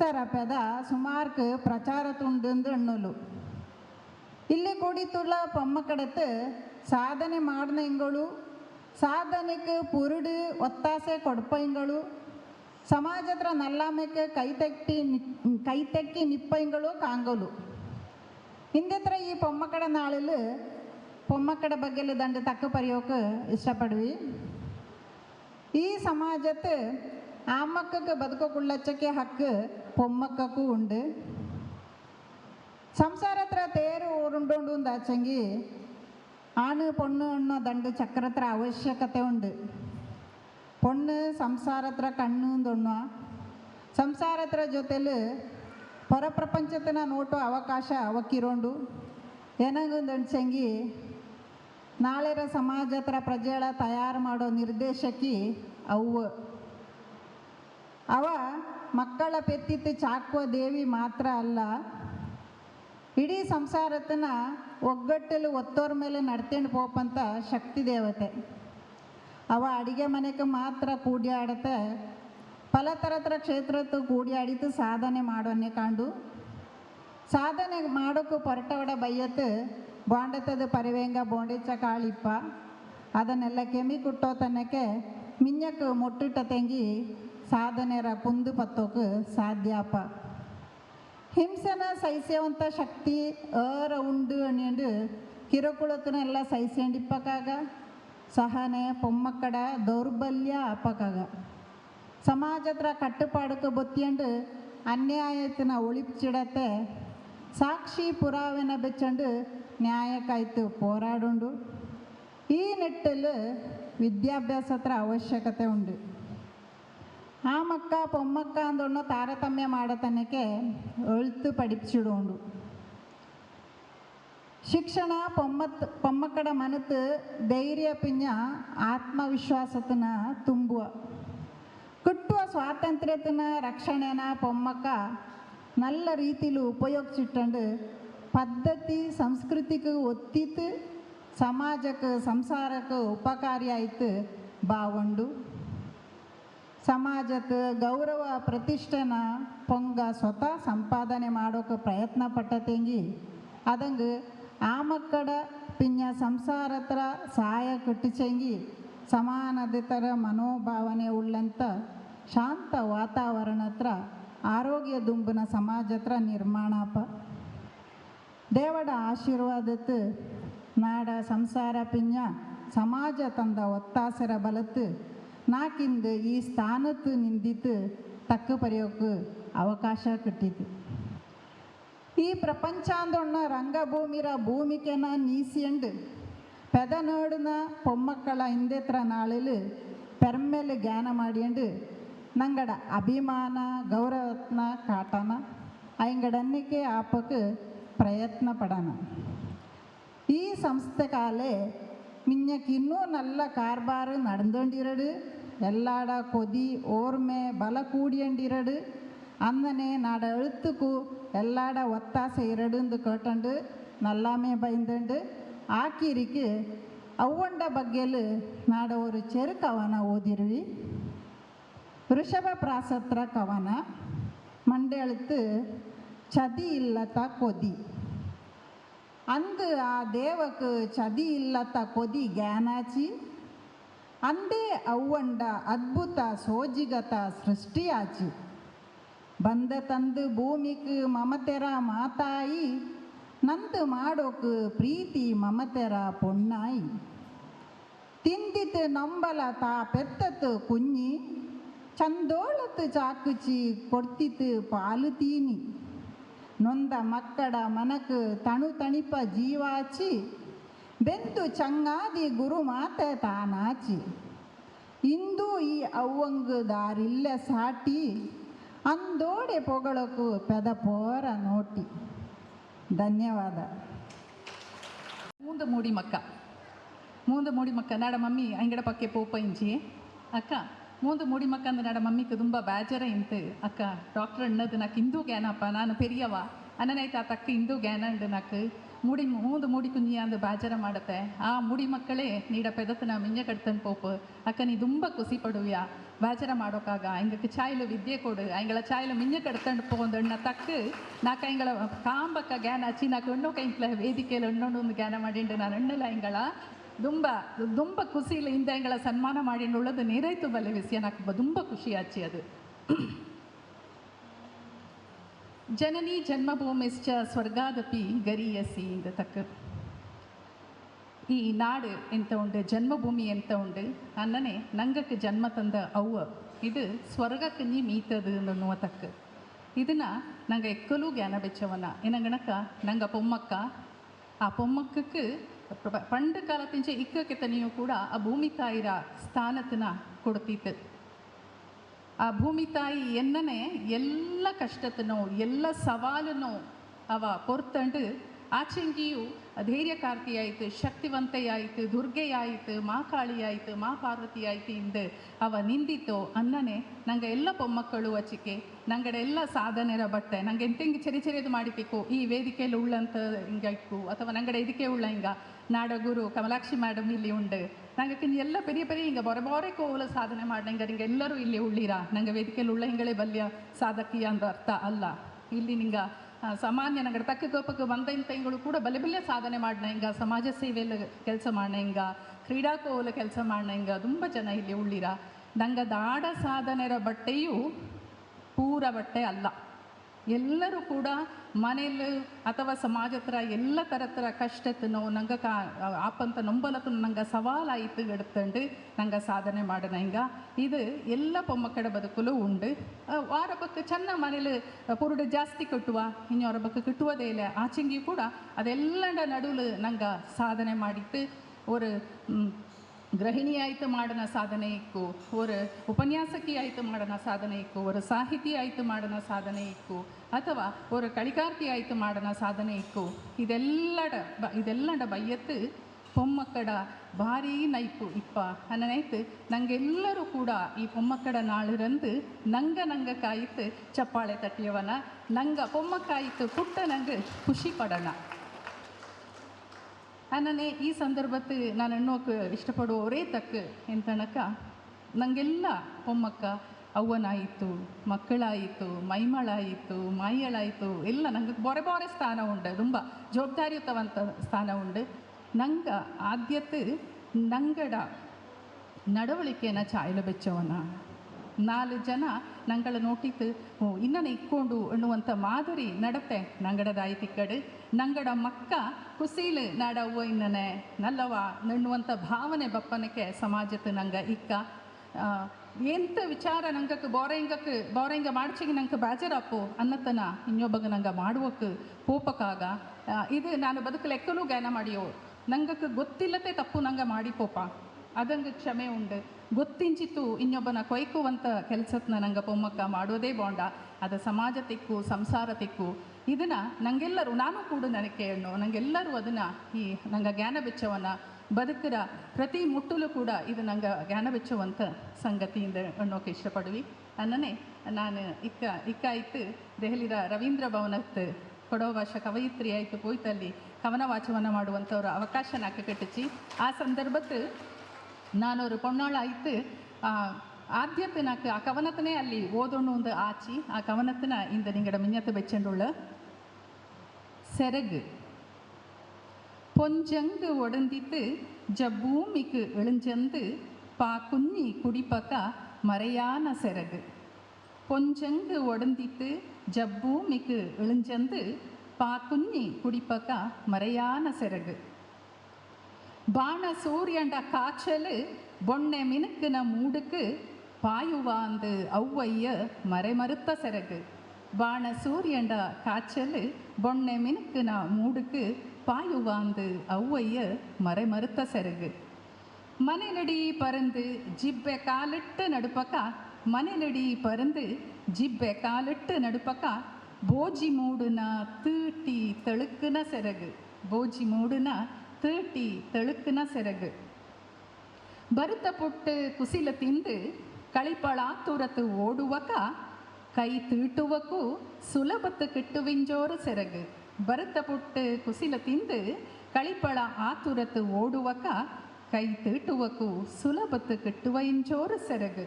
கிறிஸ்தர பெத சுமார்க்கு ಪ್ರಚಾರತುಂಡು ಇಲ್ಲಿ ಕೂಡಿತುಳ್ಳ ಪಮ್ಮಕಡತ್ತು ಸಾಧನೆ ಮಾಡಿದ ಹಿಂಗಳು ಸಾಧನೆಗೆ ಪುರುಡು ಒತ್ತಾಸೆ ಕೊಡ್ಪ ಹಿಂಗಳು ಸಮಾಜದ್ರ ನಲ್ಲಾಮಕ್ಕೆ ಕೈತೆಟ್ಟಿ ಕೈತೆಟ್ಟಿ ನಿಪ್ಪ ಹಿಂಗಳು ಹಿಂದೆತ್ರ ಈ ಪೊಮ್ಮಕಡ ನಾಳಲು ಪೊಮ್ಮಕಡ ಬಗ್ಗೆಲು ದಂಡ ತಕ್ಕ ಪರಿಯೋಕೆ ಇಷ್ಟಪಡುವಿ. ಈ ಸಮಾಜಕ್ಕೆ ಆಮಕ್ಕಕ್ಕೆ ಬದುಕೋಕೊಳ್ಳಚ್ಚಕ್ಕೆ ಹಕ್ಕು പൊമ്മക്കൾക്കും ഉണ്ട് സംസാരത്ര തേര് ഊരുണ്ടോണ്ട് എന്താച്ചെങ്കിൽ ആണ് പൊണ്ണ് ಅನ್ನೋ ದಂಡು ಚಕ್ರತ್ರ ಅವಶ್ಯಕತೆ ಉಂಡು ಪೊಣ್ಣು ಸಂಸಾರತ್ರ ಕಣ್ಣು ದೊಣ್ಣು ಸಂಸಾರತ್ರ ಜೊತೆಲು ಹೊರಪ್ರಪಂಚತನ ನೋಟೋ ಅವಕಾಶ ಅವಕ್ಕಿರೋಂಡು ಏನಾಗೊಂದಣ್ಸಂಗಿ ನಾಳೆರ ಸಮಾಜ ಹತ್ರ ಪ್ರಜೆಗಳ ತಯಾರು ಮಾಡೋ ನಿರ್ದೇಶಕಿ ಅವು ಅವ ಮಕ್ಕಳ ಪೆತ್ತಿತ್ತು ಚಾಕುವ ದೇವಿ ಮಾತ್ರ ಅಲ್ಲ. ಇಡೀ ಸಂಸಾರತನ ಒಗ್ಗಟ್ಟಲು ಒತ್ತೋರ್ ಮೇಲೆ ನಡ್ತೇಂಡು ಪೋಪಂತ ಶಕ್ತಿ ದೇವತೆ. ಅವ ಅಡಿಗೆ ಮನೆಗೆ ಮಾತ್ರ ಕೂಡಿ ಆಡತ್ತೆ ಫಲತರತರ ಕ್ಷೇತ್ರದ್ದು ಕೂಡಿ ಆಡಿತು ಸಾಧನೆ ಮಾಡೋನ್ನೇ ಕಾಂಡು. ಸಾಧನೆ ಮಾಡೋಕ್ಕೂ ಪೊರಟವಡ ಬೈಯತ್ತು ಬಾಂಡತದ ಪರಿವೇಂಗ ಬೋಂಡೆಚ್ಚ ಕಾಳಿಪ್ಪ. ಅದನ್ನೆಲ್ಲ ಕೆಮಿ ಕುಟ್ಟೋ ತನಕ್ಕೆ ಮಿಂಜಕ್ಕೆ ಮೊಟ್ಟಿಟ್ಟ ತೆಂಗಿ ಸಾಧನೆರ ಪುಂದು ಪತ್ತೋಕ ಸಾಧ್ಯಪ. ಹಿಂಸೆನ ಸಹಿಸುವಂಥ ಶಕ್ತಿ ಅರ ಉಂಡು ಅಣ್ಯಂಡು ಕಿರುಕುಳಕ್ಕನೆಲ್ಲ ಸಹಿಸ್ಕೊಂಡಿಪ್ಪಕ್ಕಾಗ ಸಹನೆ ಪೊಮ್ಮಕ್ಕಡ ದೌರ್ಬಲ್ಯ ಅಪ್ಪಕಾಗ. ಸಮಾಜತ್ರ ಕಟ್ಟುಪಾಡಕ್ಕೆ ಬೊತ್ತಿಯಂಡು ಅನ್ಯಾಯತನ ಒಳಿಪಿಡತ್ತೆ ಸಾಕ್ಷಿ ಪುರಾವೆನ ಬೆಚ್ಚಂಡು ನ್ಯಾಯಕ್ಕಾಯ್ತು ಪೋರಾಡುಂಡು. ಈ ನಿಟ್ಟಲ್ಲಿ ವಿದ್ಯಾಭ್ಯಾಸತ್ರ ಅವಶ್ಯಕತೆ ಉಂಡು. ಆ ಮಕ್ಕ ಪೊಮ್ಮಕ್ಕ ಅಂದೊಂಡು ತಾರತಮ್ಯ ಮಾಡತನೆಕೆ ಒಳ್ತು ಪಡಿಚಿಡೋಂಡು ಶಿಕ್ಷಣ ಪೊಮ್ಮತ್, ಪೊಮ್ಮಕ್ಕಡ ಮನತ್ ಧೈರ್ಯ ಪುಂಜ ಆತ್ಮವಿಶ್ವಾಸತನ ತುಂಬುವ. ಕುಟ್ಟುವ ಸ್ವಾತಂತ್ರ್ಯತನ ರಕ್ಷಣೆನ ಪೊಮ್ಮಕ್ಕ ನಲ್ಲ ರೀತಿಲು ಉಪಯೋಗಿ ಪದ್ಧತಿ ಸಂಸ್ಕೃತಿಕ ಒತ್ತಿತ್ ಸಮಾಜಕ್ ಸಂಸಾರಕ್ಕ ಉಪಕಾರಿ ಐತ್ ಬಾವುಂಡು. ಸಮಾಜಕ್ಕೆ ಗೌರವ, ಪ್ರತಿಷ್ಠೆನ ಪೊಂಗ ಸ್ವತಃ ಸಂಪಾದನೆ ಮಾಡೋಕೆ ಪ್ರಯತ್ನ ಪಟ್ಟತೆಂಗಿ. ಅದಂಗೆ ಆ ಮಕ್ಕಳ ಪಿಂಜ ಸಂಸಾರತ್ರ ಸಹಾಯ ಕಟ್ಟಿಚೆಂಗಿ ಸಮಾನದಿತರ ಮನೋಭಾವನೆ ಉಳ್ಳಂಥ ಶಾಂತ ವಾತಾವರಣತ್ರ ಆರೋಗ್ಯ ದುಂಬನ ಸಮಾಜತ್ರ ನಿರ್ಮಾಣಪ ದೇವಡ ಆಶೀರ್ವಾದತ್ತು ನಾಡ ಸಂಸಾರ ಪಿಂಜ ಸಮಾಜ ತಂದ ಒತ್ತಾಸರ ಬಲತ್ತು ನಾಕಿಂದು ಈ ಸ್ಥಾನತ್ತು ನಿಂದಿದ್ದು ತಕ್ಕ ಬರೆಯೋಕ್ಕೆ ಅವಕಾಶ ಕಟ್ಟಿತು ಈ ಪ್ರಪಂಚಾಂದೊಣ್ಣ ರಂಗಭೂಮಿರ ಭೂಮಿಕೆನ ನೀಸಿಯಂಡು ಪೆದನೋಡಿನ ಪೊಮ್ಮಕ್ಕಳ ಹಿಂದೆತ್ರ ನಾಳಲು ಪೆರ್ಮೆಲ್ ಜ್ಞಾನ ಮಾಡಿಯಂಡು ನಂಗಡ ಅಭಿಮಾನ, ಗೌರವತ್ನ ಕಾಟನ ಅಯಂಗಡನ್ನಕ್ಕೆ ಆಪಕ್ಕೆ ಪ್ರಯತ್ನ ಪಡನ. ಈ ಸಂಸ್ಥೆ ಕಾಲೇ மின்னைக்கு இன்னும் நல்ல கார்பார் நடந்துகொண்டிரடு ಎಲ್ಲಾಡ ಕೊದಿ ಓರ್ಮೆ ಬಲ ಕೂಡಿಯಂಡಿರಡು அந்தனே நாட எழுத்துக்கு எல்லாட ஒத்தாசை இரடுந்து கேட்டண்டு நல்லாமே பயந்துண்டு. ஆக்கிரிக்கு அவ்வொண்ட பக்கேலு நாட ஒரு செரு கவன ஓதிருவி. ಋಷಭ ಪ್ರಾಸತ್ರ ಕವನ ಮಂಡೆ ಅಳುತ್ತು ಚದಿ ಇಲ್ಲತ ಕೊದಿ ಅಂದು ಆ ದೇವಕ್ಕೆ ಚದಿ ಇಲ್ಲತ ಕೊದಿ ಗ್ಯಾನಾಚಿ ಅಂದೇ ಅವ್ವಂಡ ಅದ್ಭುತ ಸೋಜಿಗತ ಸೃಷ್ಟಿಯಾಚಿ ಬಂದ ತಂದು ಭೂಮಿಕ್ ಮಮತೆರ ಮಾತಾಯಿ ನಂದು ಮಾಡೋಕು ಪ್ರೀತಿ ಮಮತೆರ ಪೊಣ್ಣಾಯಿ ತಿಂದಿತು ನಂಬಲ ತಾ ಪೆತ್ತತ್ತು ಕುಂಜಿ ಚಂದೋಳತ್ತು ಚಾಕುಚಿ ಕೊಡ್ತಿತ್ತು ಪಾಲು ತೀನಿ ನೊಂದ ಮಕ್ಕಡ ಮನಕ್ ತಣು ತಣಿಪ ಜೀವಾಚಿ ಬೆಂದು ಚಂಗಾದಿ ಗುರು ಮಾತೆ ತಾನಾಚಿ. ಇಂದು ಈ ಅವ್ವಂಗ ದಾರಿಲ್ಲ ಸಾಟಿ, ಅಂದೋಡೆ ಪೊಗಳಕು ಪೆದ ಪೋರ ನೋಟಿ. ಧನ್ಯವಾದ. ಮೂಂದು ಮೂಡಿ ಮಕ್ಕ. ಮೂಂದು ಮೂಡಿ ಮಕ್ಕ. ನಾಡ ಮಮ್ಮಿ ಅಂಗಡ ಪಕ್ಕೆ ಪೋಪ ಇಂಚಿ ಅಕ್ಕ, ಮೂಂದು ಮೂಡಿ ಮಕ್ಕ ಅಂದ್ರೆ ನಾಡ ಮಮ್ಮಿಗೆ ತುಂಬ ಬೇಜಾರ ಇಂತು. ಅಕ್ಕ, ಡಾಕ್ಟರ್ ಅಣ್ಣದು ನಾಕ್ ಹಿಂದೂ ಗ್ಯಾನಪ್ಪ ನಾನು ಪೆರಿಯವ ಅನ್ನನೈತ ತಕ್ಕ ಇಂದು ಗ್ಯಾನ ಉಂಡು ನಾಕು. ಮೂಡಿ ಮೂಂದು ಮೂಡಿ ಕುಂಜಿ ಅಂದು ಬೇಜಾರ ಮಾಡತ್ತೆ ಆ ಮೂಡಿ ಮಕ್ಕಳೇ ನೀಡ ಪೆದತನ ಮಿಂಜ ಕಡ್ತನ್ ಪೋಪು ಅಕ್ಕ ನೀ ತುಂಬ ಖುಷಿ ಪಡುವ್ಯಾ ಬೇಜಾರ ಮಾಡೋಕ್ಕಾಗ ಹಿಂಗಕ್ಕೆ ಚಾಯ್ಲು ವಿದ್ಯೆ ಕೊಡು ಅಂಗಳ ಚಾಯ್ಲು ಮಿಂಜ ಕಡ್ಕೊಂಡು ಪೋಂದಣ್ಣ ತಕ್ಕ ನಾಕ ಹಿಂಗಳ ಕಾಂಬಕ್ಕ ಗ್ಯಾನ ಹಚ್ಚಿ ನಾಕು ಎಣ್ಣೋ ಕೈಂಕ್ಲ ವೇದಿಕೆಯಲ್ಲಿ ಎಣ್ಣೊಂಡು ಒಂದು ಜ್ಞಾನ ಮಾಡಿಂಡು ನಾನು ಎಣ್ಣಲ್ಲ ಹಿಂಗಳ ದುಂಬ ದುಂಬ ಖುಷಿಲಿ ಇಂದ ಹಿಂಗಳ ಸನ್ಮಾನ ಮಾಡಿಂಡು ಉಳ್ಳದು ನೀರೈತು ಬಲ್ಲೆ ವಿಷಯ ನಾಕು ದುಂಬ ಖುಷಿ ಆಚಿ ಅದು ಜನನಿ ಜನ್ಮಭೂಮಿಶ್ಚ ಸ್ವರ್ಗಾದಪಿ ಗರಿಯಸಿ ಇಂದ ತಕ್ಕ. ಈ ನಾಡು ಎಂತ ಉಂಡು ಜನ್ಮಭೂಮಿ ಎಂತ ಉಂಡು ಅನ್ನನೆ ನಂಗಕ್ಕೆ ಜನ್ಮ ತಂದ ಅವ್ವ, ಇದು ಸ್ವರ್ಗಕ್ಕೆ ನೀ ಮೀತದು ಅನ್ನುವ ತಕ್ಕ. ಇದನ್ನ ನಂಗೆ ಎಕ್ಕಲು ಜ್ಞಾನ ಬೆಚ್ಚವನ. ಏನಂಗಣಕ ನಂಗ ಪೊಮ್ಮಕ್ಕ. ಆ ಪೊಮ್ಮಕ್ಕಕ್ಕೆ ಪಂಡ ಕಾಲದಿಂಚ ಇಕ್ಕಕ್ಕೆ ತನಿಯೂ ಕೂಡ ಆ ಭೂಮಿ ತಾಯಿರ ಸ್ಥಾನತನ ಕೊಡ್ತಿತ್ತು. ಆ ಭೂಮಿ ತಾಯಿ ಎನ್ನನೆ ಎಲ್ಲ ಕಷ್ಟತನೋ, ಎಲ್ಲ ಸವಾಲುನೋ ಅವ ಪೊರ್ತಂಡು ಆಚೆಂಗಿಯು ಧೈರ್ಯಕಾರ್ತಿ ಆಯಿತು ಶಕ್ತಿವಂತೆಯಾಯಿತು, ದುರ್ಗೆಯಾಯಿತು ಮಾ ಕಾಳಿಯಾಯಿತು ಮಾ ಪಾರ್ವತಿ ಇಂದು ಅವ ನಿಂದಿತೋ ಅನ್ನನೆ ನಂಗೆ ಎಲ್ಲ ಪೊಮ್ಮಕ್ಕಳು ಅಚಿಕೆ, ನಂಗಡೆ ಎಲ್ಲ ಸಾಧನೆರ ಬಟ್ಟೆ, ನಂಗೆ ಎಂತೆಂಗೆ ಚೆರಿ ಚೆರಿದು ಮಾಡಿಬೇಕು ಈ ವೇದಿಕೆಯಲ್ಲಿ ಉಳ್ಳಂತ ಹಿಂಗಾಯ್ಕು ಅಥವಾ ನಂಗಡೆ ಇದಕ್ಕೆ ಉಳ್ಳ ಹಿಂಗ, ನಾಡಗುರು ಕಮಲಾಕ್ಷಿ ಮೇಡಮ್ ಇಲ್ಲಿ ಉಂಡು. ನನಗೆ ಎಲ್ಲ ಪೆರಿಯ ಪೆರಿಯ ಹಿಂಗೆ ಬೊರೆ ಬೊರೆ ಕೋಲ ಸಾಧನೆ ಮಾಡಿದಂಗೆ ಎಲ್ಲರೂ ಇಲ್ಲಿ ಉಳ್ಳಿರಾ ನಂಗೆ ವೇದಿಕೆಯಲ್ಲಿ ಉಳ್ಳ ಹಿಂಗಳೇ ಬಲ್ಯ ಸಾಧಕಿಯ ಅಂತ ಅರ್ಥ ಅಲ್ಲ ಇಲ್ಲಿ ನಿಂಗೆ ಸಾಮಾನ್ಯ ನಂಗೆ ತಕ್ಕ ಕೋಪಕ್ಕೆ ಬಂದ ಇಂಥ ಹಿಂಗಳು ಕೂಡ ಬಲೆ ಬಲ್ಯ ಸಾಧನೆ ಮಾಡಿನ ಹಿಂಗ ಸಮಾಜ ಸೇವೆಯಲ್ಲಿ ಕೆಲಸ ಮಾಡಿನ ಹಿಂಗ ಕ್ರೀಡಾಕೋಲ ಕೆಲಸ ಮಾಡಿನ ಹಿಂಗ ತುಂಬ ಜನ ಇಲ್ಲಿ ಉಳ್ಳಿರ ನಂಗೆ ದಾಡ ಸಾಧನೆರ ಬಟ್ಟೆಯು ಪೂರ ಬಟ್ಟೆ ಅಲ್ಲ ಎಲ್ಲರೂ ಕೂಡ ಮನೆಯಲ್ಲಿ ಅಥವಾ ಸಮಾಜ ಹತ್ರ ಎಲ್ಲ ಥರ ಥರ ಕಷ್ಟತನೋ ನಂಗೆ ಕಾ ಆಪಂತ ನೊಂಬಲತ್ತು ನಂಗೆ ಸವಾಲಾಯಿತು ಎಡ್ತಂಡು ನಂಗೆ ಸಾಧನೆ ಮಾಡೋಣ ಹಿಂಗ. ಇದು ಎಲ್ಲ பொம்மக்கட பதுக்குலு உண்டு வார பக்கு சென்ன மனையில் பொருடு ஜாஸ்தி கட்டுவா இன்னொரு பக்கு கிட்டுவதே இல்லை ஆச்சிங்கி கூட அதெல்லாம் நடுவில் நாங்கள் சாதனை மாடித்து ஒரு ಆಯಿತು ಮಾಡನ ಸಾಧನೆ ಇಕ್ಕು ஒரு ಉಪನ್ಯಾಸಕಿ ಆಯಿತು ಮಾಡನ ಸಾಧನೆ ಇಕ್ಕು ஒரு ಸಾಹಿತಿ ಆಯಿತು ಮಾಡನ ಸಾಧನೆ ಇಕ್ಕು ಅಥವಾ ஒரு ಕಳಿಕಾರ್ತಿ ಆಯಿತು ಮಾಡನ ಸಾಧನೆ ಇಕ್ಕು ಇದೆಲ್ಲಡ ಬ ಇದೆಲ್ಲಡ ಬಯ್ಯತ್ತು ಪೊಮ್ಮಕ್ಕಡ ಭಾರಿ ನೈಪು ಇಪ್ಪ ಅನ್ನನೈತು ನಂಗೆಲ್ಲರೂ ಕೂಡ ಈ ಪೊಮ್ಮಕ್ಕಡ ನಾಳಿರಂದು ನಂಗ ನಂಗ ಕಾಯಿತು ಚಪ್ಪಾಳೆ ತಟ್ಟಿಯವನ ನಂಗ ಪೊಮ್ಮಕ್ಕಾಯಿತು ಪುಟ್ಟ ನಂಗೆ ಖುಷಿ ಪಡೋಣ ಅನ್ನನೆ ಈ ಸಂದರ್ಭಕ್ಕೆ ನಾನು ಎಣ್ಣೋಕೆ ಇಷ್ಟಪಡುವವರೇ ತಕ್ಕ ಎಂತನಕ ನನಗೆಲ್ಲ ಪೊಮ್ಮಕ್ಕ ಅವ್ವನಾಯಿತು, ಮಕ್ಕಳಾಯಿತು, ಮೈಮಳಾಯಿತು ಮಾಯಳಾಯಿತು ಎಲ್ಲ ನಂಗೆ ಬೊರೆ ಬೊರೆ ಸ್ಥಾನ ಉಂಡು ತುಂಬ ಜವಾಬ್ದಾರಿಯುತವಂತ ಸ್ಥಾನ ಉಂಡು ನಂಗೆ ಆದ್ಯತೆ, ನಂಗಡ ನಡವಳಿಕೆನ ಚಾಯಲು ಬೆಚ್ಚವನ. ನಾಲ್ಕು ಜನ ನಂಗಳ ನೋಟಿತ್ ಇನ್ನನ ಇಕ್ಕೊಂಡು ಅನ್ನುವಂಥ ಮಾದರಿ ನಡತೆ ನಂಗಡದಾಯ್ತು ಕಡೆ. ನಂಗಡ ಮಕ್ಕ ಕುಸೀಲು ನಾಡವ್ವ ಇನ್ನನೆ ನಲ್ಲವ ನಣ್ಣುವಂಥ ಭಾವನೆ ಬಪ್ಪನಕ್ಕೆ ಸಮಾಜದ ನಂಗ ಇಕ್ಕ. ಎಂತ ವಿಚಾರ ನಂಗಕ್ಕೆ, ಬೋರೆಂಗಕ್ಕೆ, ಬೋರೆಂಗ ಮಾಡ್ಚಿಗೆ ನಂಗೆ ಬೇಜಾರಪ್ಪು ಅನ್ನತನ ಇನ್ನೊಬ್ಬಗ ನಂಗೆ ಮಾಡುವಕ್ಕೆ ಪೋಪಕ್ಕಾಗ ಇದು ನಾನು ಬದುಕು ಲೆಕ್ಕನೂ ಗಾಯನ ಮಾಡಿಯೋ, ನಂಗಕ್ಕೆ ಗೊತ್ತಿಲ್ಲತೆ ತಪ್ಪು ನಂಗೆ ಮಾಡಿ ಪೋಪ ಅದಂಗೆ ಕ್ಷಮೆ ಉಂಡು ಗೊತ್ತಿಂಚಿತ್ತು ಇನ್ನೊಬ್ಬನ ಕೊಯ್ಕುವಂಥ ಕೆಲಸತ್ನ ನಂಗೆ ಪೊಮ್ಮಕ್ಕ ಮಾಡೋದೇ ಬೋಂಡ. ಅದು ಸಮಾಜ ತಿಕ್ಕು, ಸಂಸಾರ ತಿಕ್ಕು. ಇದನ್ನು ನಂಗೆಲ್ಲರೂ, ನಾನು ಕೂಡ ನನಗೆ ಹೆಣ್ಣು ನಂಗೆಲ್ಲರೂ ಅದನ್ನು ಈ ನಂಗೆ ಜ್ಞಾನ ಬೆಚ್ಚವನ್ನ ಬದುಕರ ಪ್ರತಿ ಮುಟ್ಟಲು ಕೂಡ ಇದು ನಂಗೆ ಜ್ಞಾನ ಬೆಚ್ಚುವಂಥ ಸಂಗತಿಯಿಂದ ಅನ್ನೋಕೆ ಇಷ್ಟಪಡುವಿ. ಅನ್ನನೇ ನಾನು ಇಕ್ಕ ಇಕ್ಕ ಆಯ್ತು ದೆಹಲಿದ ರವೀಂದ್ರ ಭವನತ್ ಕೊಡೋ ಭಾಷ ಕವಯಿತ್ರಿ ಆಯಿತು, ಪೋಯ್ತಲ್ಲಿ ಕವನ ವಾಚವನ್ನು ಮಾಡುವಂಥವ್ರ ಅವಕಾಶ ನಾಕೆ ಕಟ್ಟಿಸಿ ಆ ಸಂದರ್ಭತ್ತು ನಾನು ಒಂದು ಪೊನ್ನಾಳಾಯ್ತು ಆದ್ಯತೆ ನಾಲ್ಕು ಆ ಕವನತನೇ ಅಲ್ಲಿ ಓದೋಣ ಒಂದು ಆಚಿ ಆ ಕವನತನ ಇಂದ ನಿಂಗಡ ಮಿನ್ನತೆ ಬೆಚ್ಚಂಡುಳ್ಳ செரகு பொஞ்சங்கு ஒடந்தித்து ஜப்பூமிக்கு எழுஞ்சந்து பா குன்னி குடிப்பக்கா மறையான செரகு பொஞ்சங்கு ஒடந்தித்து ஜப்பூமிக்கு எழுஞ்சந்து பா குன்னி குடிப்பக்கா மறையான செரகு ಬಾಣ ಸೂರ್ಯಂಡ ಕಾಚಲು ಬೊಣ್ಣೆ ಮಿನುಕಿನ ಮೂಡುಕು ಪಾಯುವಾಂದು ಅವ್ವಯ್ಯ ಮರೆಮರುತ್ತ ಸೆರಗು ಬಾಣ ಸೂರ್ಯಂಡ ಕಾಚಲು ಬೊಣ್ಣೆ ಮಿನುಕಿನ ಮೂಡುಕು பாயுவாந்து ஔவைய மறைமறுத்த செருகு மனைநடி பருந்து ஜிப்பை காலிட்டு நடுப்பக்க மனைநடி பருந்து ஜிப்பை காலிட்டு நடுப்பக்க போஜி மூடுன தீட்டி தெளுக்குன செரகு போஜಿ ಮೂಡುನ ತೀಟಿ ತೆಳುಕಿನ ಸೆರಗು ಬರುತ್ತ ಪುಟ್ಟು ಕುಸಿಲ ತಿಂದು ಕಳಿಪಳ ತುರತು ಓಡುವಕ ಕೈ ತೀಟುವಕ್ಕೂ ಸುಲಭತ್ತು ಕಿಟ್ಟುವಿಂಜೋರು ಸೆರಗು ಬರುತ್ತ ಪುಟ್ಟು ಕುಸಿಲ ತಿಂದು ಕಳಿಪಳ ಆತುರತು ಓಡುವಕ ಕೈ ತೀಟುವಕ್ಕೂ ಸುಲಭತ್ತು ಕಿಟ್ಟುವ ಇಂಜೋರು ಸೆರಗು